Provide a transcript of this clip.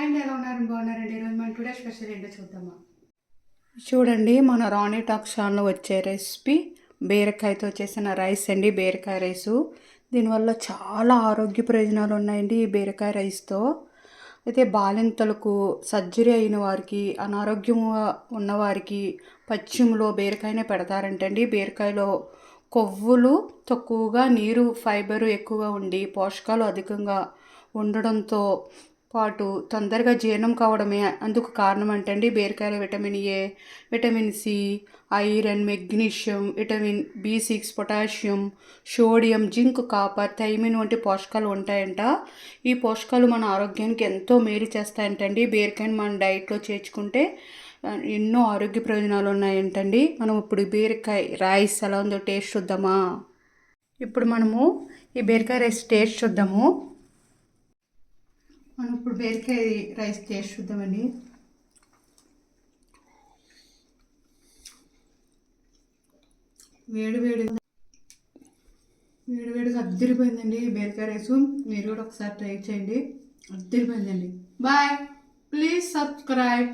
And ఎలా ఉన్నారు? బాగున్నారండి. ఈరోజు మన టుడే స్పెషల్ ఏంటో చూద్దామా? చూడండి మన రాణి టాక్ ఛానల్లో వచ్చే రెసిపీ బీరకాయతో చేసిన రైస్ అండి. బీరకాయ రైసు. దీనివల్ల చాలా ఆరోగ్య ప్రయోజనాలు ఉన్నాయండి ఈ బీరకాయ రైస్తో. అయితే బాలింతలకు సర్జరీ అయిన వారికి అనారోగ్యం ఉన్నవారికి పశ్చిమలో బీరకాయనే పెడతారంటండి. బీరకాయలో కొవ్వులు తక్కువగా నీరు ఫైబరు ఎక్కువగా ఉండి పోషకాలు అధికంగా ఉండడంతో పాటు తొందరగా జీర్ణం కావడమే అందుకు కారణం అంటండి బీరకాయలో vitamin A vitamin C iron magnesium vitamin B six potassium sodium zinc copper thiamine వంటి పోషకాలు ఉంటాయంట. ఈ పోషకాలు మన ఆరోగ్యానికి ఎంతో మేలు చేస్తాయంటండి. బీరకాయని మన డైట్లో చేర్చుకుంటే ఎన్నో ఆరోగ్య ప్రయోజనాలు ఉన్నాయంటండి. మనం ఇప్పుడు బీరకాయ రైస్ ఎలా ఉందో టేస్ట్ చూద్దామా? ఇప్పుడు మనము ఈ బీరకాయ రైస్ టేస్ట్ చూద్దాము. మనం ఇప్పుడు బీరకాయ రైస్ టేస్ట్ చూద్దామండి. వేడి వేడి వేడి వేడిగా అద్దరిపోయిందండి బీరకాయ రైస్. మీరు కూడా ఒకసారి ట్రై చేయండి. అద్దరిపోయిందండి. బాయ్. Please subscribe.